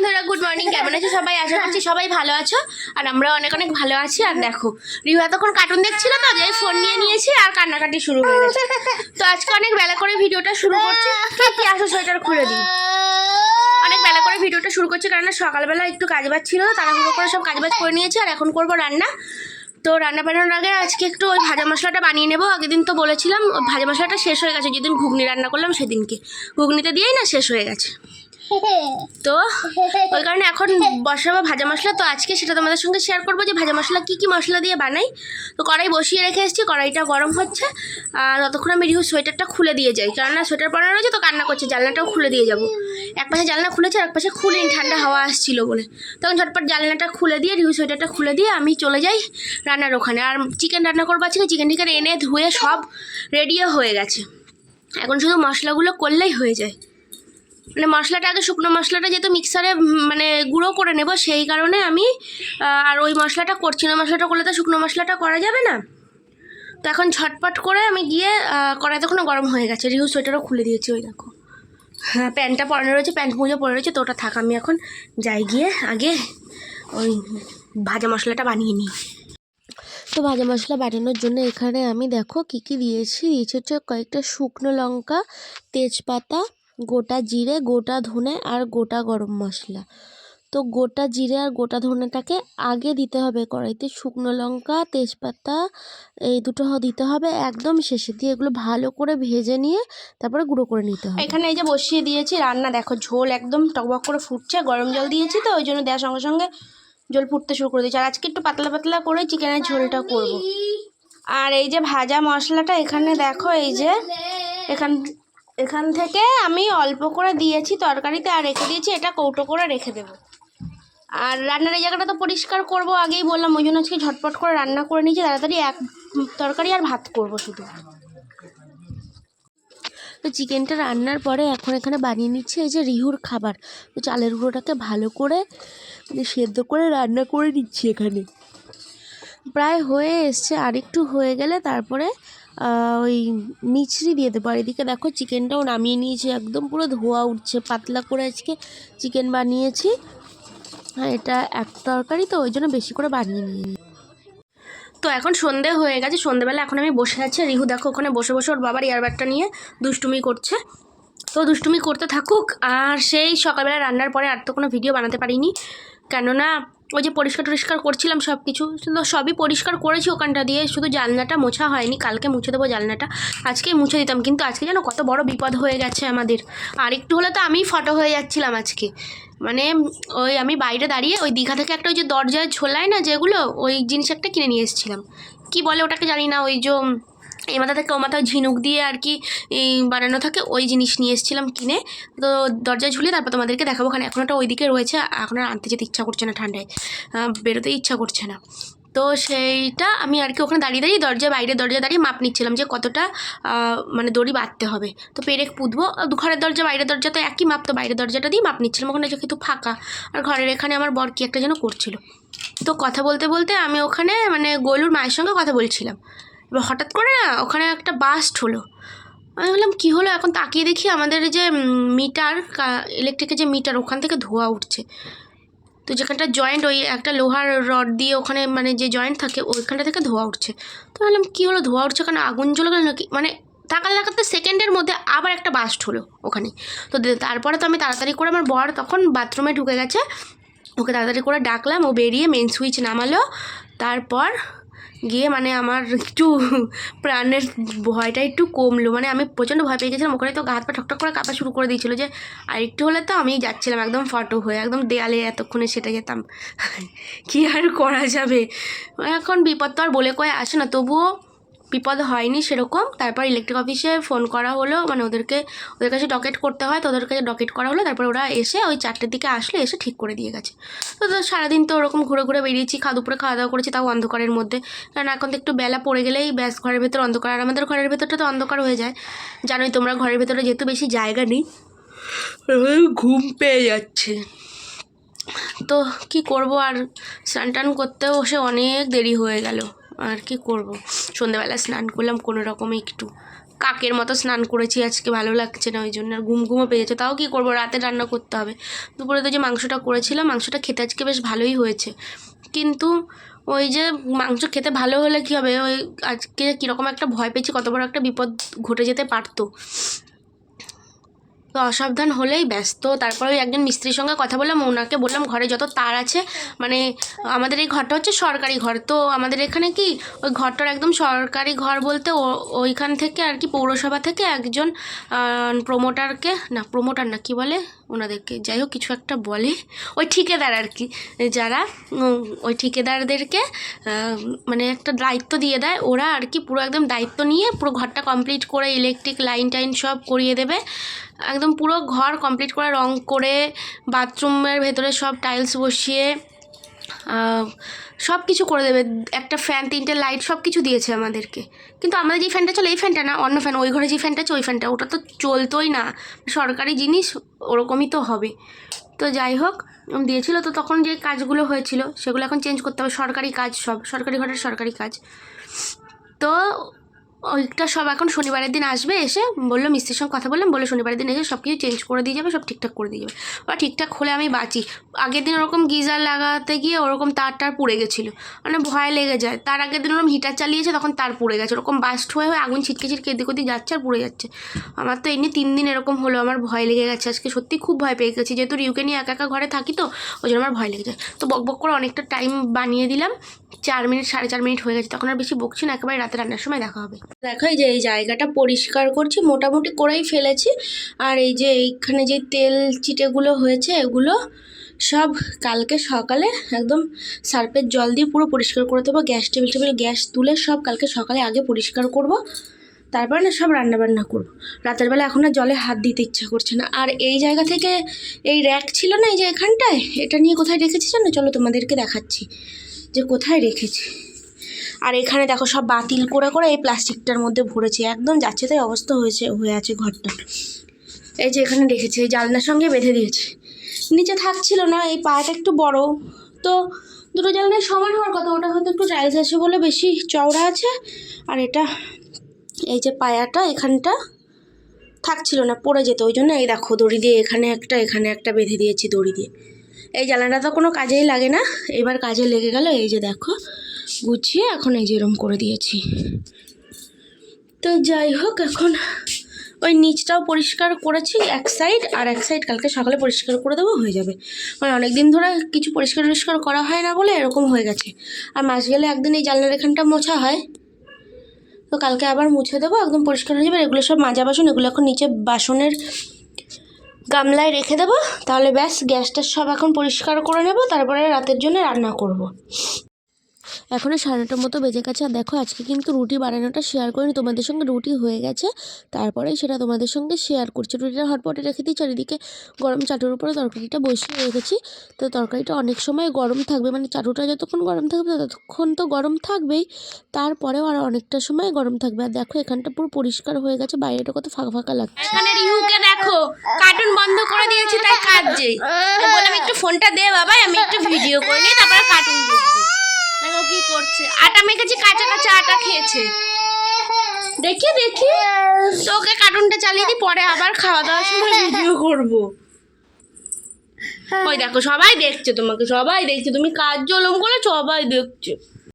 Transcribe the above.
বন্ধুরা good morning কেমন আছো সবাই? আশা করছি সবাই ভালো আছো। আর আমরা অনেক অনেক ভালো আছি। আর দেখো, রিহা তখন কার্টুন দেখছিল তো, যে ফোন নিয়ে নিয়েছি আর কান্নাকাটি শুরু হয়ে গেছে। তো আজকে অনেক বেলা করে ভিডিওটা শুরু করছি। কি আসো সোয়েটার খুলে দিই। অনেক বেলা করে ভিডিওটা শুরু করছি কারণ সকালবেলা একটু কাজ বাজ ছিল, তাড়াহুড়ো করে সব কাজ বাজ করে নিয়েছি আর এখন করব রান্না। তো রান্না বানানোর আগে আজকে একটু ওই ভাজা মশলাটা বানিয়ে নেব। আগের দিন তো বলেছিলাম, ভাজা মশলাটা শেষ হয়ে গেছে। যেদিন ঘুগনি রান্না করলাম সেদিনকে। ঘুগনিতে দিয়েই না শেষ হয়ে গেছে। তো, ওই কারণে এখন বসাবো ভাজা মশলা। তো আজকে সেটা তোমাদের সঙ্গে শেয়ার করব যে ভাজা মশলা কী কী মশলা দিয়ে বানাই। তো কড়াই বসিয়ে রেখে এসেছি, কড়াইটা গরম হচ্ছে। আর ততক্ষণ আমি রিহু সোয়েটারটা খুলে দিয়ে যাই। কেননা সোয়েটার পরানো রয়েছে তো কান্না করছে, জানলাটাও খুলে দিয়ে যাব। এক পাশে জানলা খুলেছে আর এক পাশে খুলিনি, ঠান্ডা হাওয়া আসছিল বলে। তখন ঝটপট জানলাটা খুলে দিয়ে রিহু সোয়েটারটা খুলে দিয়ে আমি চলে যাই রান্নার ওখানে। আর চিকেন রান্না করব আজকে চিকেন টিকেন এনে ধুয়ে সব রেডিও হয়ে গেছে। এখন শুধু মশলাগুলো করলেই হয়ে যায়। মানে মশলাটা আগে শুকনো মশলাটা যেহেতু মিক্সারে মানে গুঁড়ো করে নেব সেই কারণে আমি আর ওই মশলাটা করছি না। মশলাটা করলে তো শুকনো মশলাটা করা যাবে না। তো এখন ঝটপট করে আমি গিয়ে আহ, কড়াই তখন গরম হয়ে গেছে। রিহু সোয়েটারও খুলে দিয়েছি ওই দেখো। হ্যাঁ প্যান্টটা পরানো রয়েছে প্যান্ট মুজো পরে রয়েছে তো ওটা থাক আমি এখন যাই গিয়ে আগে ওই ভাজা মশলাটা বানিয়ে নিই। তো ভাজা মশলা বানানোর জন্য এখানে আমি দেখো কী কী দিয়েছি। দিয়েছি হচ্ছে কয়েকটা শুকনো লঙ্কা তেজপাতা গোটা জিরে, গোটা ধনে আর গোটা গরম মশলা। তো গোটা জিরে আর গোটা ধনেটাকে আগে দিতে হবে কড়াইতে শুকনো লঙ্কা, তেজপাতা, এই দুটো দিতে হবে একদম শেষে। দিয়ে এগুলো ভালো করে ভেজে নিয়ে তারপরে গুঁড়ো করে নিতে হবে। এখানে এই যে বসিয়ে দিয়েছি রান্না, দেখো ঝোল একদম টকবক করে ফুটছে, গরম জল দিয়েছি তো, ওই জন্য দেওয়ার সঙ্গে সঙ্গে জল ফুটতে শুরু করে দিয়েছি। আর আজকে একটু পাতলা পাতলা করে চিকেনের ঝোলটা করব। আর এই যে ভাজা মশলাটা, এখানে দেখো এই যে, এখান এখান থেকে আমি অল্প করে দিয়েছি তরকারিতে, আর রেখে দিয়েছি, এটা কৌটো করে রেখে দেবো। আর রান্নার এই জায়গাটা তো পরিষ্কার করব আগেই বললাম, ওই জন্য আজকে ঝটপট করে রান্না করে নিয়েছি, তাড়াতাড়ি এক তরকারি আর ভাত করব শুধু। তো চিকেনটা রান্নার পরে এখন এখানে বানিয়ে নিচ্ছে, এই যে রিহুর খাবার। তো চালের গুঁড়োটাকে ভালো করে মানে সেদ্ধ করে রান্না করে নিচ্ছি এখানে। প্রায় হয়ে এসছে, আরেকটু হয়ে গেলে তারপরে ওই মিছরি দিয়ে দেবো। আর এদিকে দেখো চিকেনটাও নামিয়ে নিয়েছি, একদম পুরো ধোয়া উঠছে, পাতলা করে আজকে চিকেন বানিয়েছি। হ্যাঁ এটা এক তরকারি তো, ওই জন্য বেশি করে বানিয়ে নিই তো এখন সন্ধে হয়ে গেছে, সন্ধেবেলা এখন আমি বসে আছি। রিহু দেখো ওখানে বসে বসে ওর বাবার ইয়ারব্যাগটা নিয়ে দুষ্টুমি করছে। তো দুষ্টুমি করতে থাকুক, আর সেই সকালবেলা রান্নার পরে আর তো কোনো ভিডিও বানাতে পারিনি। কেননা ওই যে পরিষ্কার টরিষ্কার করছিলাম সব কিছু তো সবই পরিষ্কার করেছি ওখানটা দিয়ে, শুধু জানলাটা মোছা হয়নি, কালকে মুছে দেবো জানলাটা আজকেই মুছে দিতাম। কিন্তু আজকে যেন কত বড় বিপদ হয়ে গেছে আমাদের। আর একটু হলে তো আমিই ফটো হয়ে যাচ্ছিলাম আজকে। মানে ওই আমি বাইরে দাঁড়িয়ে ওই দীঘা থেকে একটা ওই যে দরজায় ঝোলায় না যেগুলো, ওই জিনিস একটা কিনে নিয়ে এসেছিলাম। কি বলে ওটাকে জানি না, ওই যে এই মাথা থেকে ও মাথায় ঝিনুক দিয়ে আর কি বানানো থাকে, ওই জিনিস নিয়ে এসেছিলাম কিনে। তো দরজায় ঝুলিয়ে তারপর তোমাদেরকে দেখাবো ওখানে এখন ওটা ওইদিকে রয়েছে এখন আর আনতে যেতে ইচ্ছা করছে না ঠান্ডায়। বেরোতে ইচ্ছা করছে না। তো সেইটা আমি আর কি ওখানে দাঁড়িয়ে দাঁড়িয়ে দরজায় বাইরে দরজা দাঁড়িয়ে মাপ নিচ্ছিলাম যে কতটা মানে দড়ি বাঁধতে হবে। তো পেরেক পুঁতবো ঘরের দরজা, বাইরের দরজা তো একই মাপ, তো বাইরের দরজাটা দিয়ে মাপ নিচ্ছিলাম। ওখানে যেহেতু ফাঁকা, আর ঘরের এখানে আমার বর কি একটা যেন করছিল। তো কথা বলতে বলতে আমি ওখানে মানে গোলুর মায়ের সঙ্গে কথা বলছিলাম। এবার হঠাৎ করে না ওখানে একটা বাস্ট হলো। আমি বললাম, কী হলো? এখন তাকিয়ে দেখি আমাদের যে মিটার ইলেকট্রিকের যে মিটার ওখান থেকে ধোয়া উঠছে। তো যেখানটা জয়েন্ট ওই একটা লোহার রড দিয়ে ওখানে মানে যে জয়েন্ট থাকে, ওইখানটা থেকে ধোয়া উঠছে। তো ভাবলাম কী হলো? ধোয়া উঠছে কারণ আগুন জ্বলে গেল নাকি? মানে তাকাতে তাকাতে সেকেন্ডের মধ্যে আবার একটা বাস্ট হলো ওখানে। তো তারপরে তো আমি তাড়াতাড়ি করে আমার বর তখন বাথরুমে ঢুকে গেছে। ওকে তাড়াতাড়ি করে ডাকলাম, ও বেরিয়ে মেন সুইচ নামালো। তারপর গিয়ে মানে আমার একটু প্রাণের ভয়টা একটু কমলো। মানে আমি প্রচণ্ড ভয় পেয়ে গেছিলাম, ওখানে তো হাত পা ঠকঠক করে কাঁপা শুরু করে দিয়েছিলো যে আর একটু হলে তো আমি যাচ্ছিলাম একদম ফটো হয়ে, একদম দেয়ালে এতক্ষণে সেটা যেতাম। কি আর করা যাবে? এখন বিপদ তো আর বলে কয়ে আসে না, তবুও বিপদ হয়নি সেরকম। তারপর ইলেকট্রিক অফিসে ফোন করা হলো মানে ওদেরকে ওদের কাছে ডকেট করতে হয় তো ওদের কাছে ডকেট করা হলো তারপর ওরা এসে ওই চারটের দিকে আসলে এসে ঠিক করে দিয়ে গেছে। তো সারাদিন তো ওরকম ঘুরে ঘুরে বেরিয়েছি খাওয়া দুপুরে খাওয়া দাওয়া করেছি তাও অন্ধকারের মধ্যে। কারণ এখন তো একটু বেলা পড়ে গেলেই ব্যাস ঘরের ভেতর অন্ধকার। আর আমাদের ঘরের ভেতরটা তো অন্ধকার হয়ে যায়। জানোই তোমরা ঘরের ভেতরে যেহেতু বেশি জায়গা নেই ঘুম পেয়ে যাচ্ছে। তো কি করব? আর স্নান টান করতেও সে অনেক দেরি হয়ে গেল। আর কি করব? সন্ধ্যেবেলা স্নান করলাম, কোনো রকমে একটু কাকের মতো স্নান করেছি, আজকে ভালো লাগছে না, ওই জন্য আর ঘুম ঘুমও পেয়েছে, তাও কি করব? রাতে রান্না করতে হবে। দুপুরে তো যে মাংসটা করেছিলাম, মাংসটা খেতে আজকে বেশ ভালোই হয়েছে। কিন্তু ওই যে মাংস খেতে ভালো হলে কী হবে? ওই আজকে কীরকম একটা ভয় পেয়েছি, কত বড় একটা বিপদ ঘটে যেতে পারতো। তো অসাবধান হলেই ব্যস্ত। তারপরে ওই একজন মিস্ত্রির সঙ্গে কথা বললাম, ওনাকে বললাম ঘরে যত তার আছে মানে আমাদের এই ঘরটা হচ্ছে সরকারি ঘর। তো আমাদের এখানে কি ওই ঘরটার একদম সরকারি ঘর বলতে ওইখান থেকে আর কি পৌরসভা থেকে একজন প্রমোটারকে না প্রমোটার না, কি বলে ওনাদেরকে? যাই হোক, কিছু একটা বলে। ওই ঠিকাদার আর কি, যারা ওই ঠিকাদারদেরকে মানে একটা দায়িত্ব দিয়ে দেয়, ওরা আর কি পুরো একদম দায়িত্ব নিয়ে পুরো ঘরটা কমপ্লিট করে ইলেকট্রিক লাইন টাইন সব করিয়ে দেবে। একদম পুরো ঘর কমপ্লিট করে, রং করে, বাথরুমের ভেতরে সব টাইলস বসিয়ে সব কিছু করে দেবে। একটা ফ্যান তিনটে লাইট সব কিছু দিয়েছে আমাদেরকে। কিন্তু আমাদের যে ফ্যানটা চলে, এই ফ্যানটা না, অন্য ফ্যান ওই ঘরে যে ফ্যানটা আছে, ওই ফ্যানটা ওটা তো চলতোই না। সরকারি জিনিস, ওরকমই তো হবে। তো যাই হোক দিয়েছিল। তো তখন যে কাজগুলো হয়েছিল, সেগুলো এখন চেঞ্জ করতে হবে। সরকারি কাজ সব, সরকারি ঘরের সরকারি কাজ। তো ওইটা সব এখন শনিবারের দিন আসবে এসে বলল মিস্ত্রির সঙ্গে কথা বললাম, বলল শনিবারের দিন এসে সব কিছু চেঞ্জ করে দিয়ে যাবে, সব ঠিকঠাক করে দিয়ে যাবে। বা ঠিকঠাক হলে আমি বাঁচি। আগের দিন ওরকম গিজার লাগাতে গিয়ে ওরকম তার টার পুড়ে গেছিল। মানে ভয় লেগে যায়। তার আগের দিন ওরকম হিটার চালিয়েছে, তখন তার পুড়ে গেছে। ওরকম বাস্ট হয়ে হয়ে আগুন ছিটকে ছিটকে এদিক ওদিক যাচ্ছে আর পুড়ে যাচ্ছে। আমার তো এমনি তিন দিন এরকম হলো, আমার ভয় লেগে গেছে। আজকে সত্যি খুব ভয় পেয়ে গেছি। যেহেতু রিউকে নিয়ে একা একা ঘরে থাকি তো, ওই জন্য আমার ভয় লেগে যায়। তো বক বক করে অনেকটা টাইম বানিয়ে দিলাম। চার মিনিট সাড়ে চার মিনিট হয়ে গেছে। তখন আর বেশি বকছি না, একেবারে রাতে রান্নার সময় দেখা হবে। দেখো, এই যে এই জায়গাটা পরিষ্কার করছি, মোটামুটি করেই ফেলেছি। আর এই যে এইখানে যে তেল চিটেগুলো হয়েছে, এগুলো সব কালকে সকালে একদম সার্ফের জল দিয়ে পুরো পরিষ্কার করে দেবো। গ্যাস টেবিল টেবিল, গ্যাস তুলে সব কালকে সকালে আগে পরিষ্কার করব। তারপরে না সব রান্না বান্না করব। রাতের বেলা এখন আর জলে হাত দিতে ইচ্ছা করছে না। আর এই জায়গা থেকে এই র্যাক ছিল না এই যে এখানটায়, এটা নিয়ে কোথায় রেখেছি জানো? চলো তোমাদেরকে দেখাচ্ছি যে কোথায় রেখেছি। আর এখানে দেখো সব বাতিল করে করে এই প্লাস্টিকটার মধ্যে ভরেছে, একদম যাচ্ছে তাই অবস্থা হয়েছে, হয়ে আছে ঘরটা। এই যে এখানে রেখেছি এই জানলার সঙ্গে বেঁধে দিয়েছে। নিচে থাকছিল না, এই পায়াটা একটু বড়। তো দুটো জানলায় সমান হওয়ার কথা, ওটা হয়তো একটু টাইলস আছে বলে বেশি চওড়া আছে। আর এটা, এই যে পায়াটা এখানটা থাকছিল না, পড়ে যেত। ওই জন্য এই দেখো, দড়ি দিয়ে এখানে একটা এখানে একটা বেঁধে দিয়েছি দড়ি দিয়ে। এই জানালাটা তো কোনো কাজেই লাগে না। এবার কাজে লেগে গেল, এই যে দেখো। গুছিয়ে এখন এই যে এরম করে দিয়েছি। তো যাই হোক, এখন ওই নিচটাও পরিষ্কার করেছি, এক সাইড আর এক সাইড কালকে সকালে পরিষ্কার করে দেবো, হয়ে যাবে। মানে অনেক দিন ধরে কিছু পরিষ্কার টরিষ্কার করা হয় না বলে এরকম হয়ে গেছে। আর মাস গেলে একদিন এই জানলার এখানটা মোছা হয়। তো কালকে আবার মুছে দেবো, একদম পরিষ্কার হয়ে যাবে। এগুলো সব মাজা বাসন, এগুলো এখন নিচে বাসনের গামলায় রেখে দেবো। তাহলে ব্যাস, গ্যাসটা সব এখন পরিষ্কার করে নেব, তারপরে রাতের জন্য রান্না করব। এখনও সাড়ে নটার মতো বেজে গেছে। আর দেখো, আজকে কিন্তু রুটি বানানোটা শেয়ার করিনি, তোমাদের সঙ্গে রুটি হয়ে গেছে। তারপরেই সেটা তোমাদের সঙ্গে শেয়ার করছি। রুটিটা হটপটে রেখে দিই, চারিদিকে গরম চাটুর উপরে তরকারিটা বসিয়ে রেখেছি। তো তরকারিটা অনেক সময় গরম থাকবে মানে চাটুটা যতক্ষণ গরম থাকবে ততক্ষণ তো গরম থাকবেই। তারপরেও আর অনেকটা সময় গরম থাকবে। আর দেখো, এখানটা পুরো পরিষ্কার হয়ে গেছে, বাইরেটা কত ফাঁকা ফাঁকা লাগছে। দেখো কার্টুন বন্ধ করে দিয়েছি, তাই বললাম, একটু ফোনটা দে বাবা আমি একটু ভিডিও তারপরে কার্টুন করছে আটা মেখেছি কাঁচা কাঁচা আটা খেয়েছে। দেখি দেখি। তোকে কার্টুনটা চালিয়ে দিই, পরে আবার খাওয়া দাওয়ার সময় ভিডিও করব। ওই দেখো, সবাই দেখছে তোমাকে, সবাই দেখছে। তুমি কাজ জলম করে সবাই দেখছে।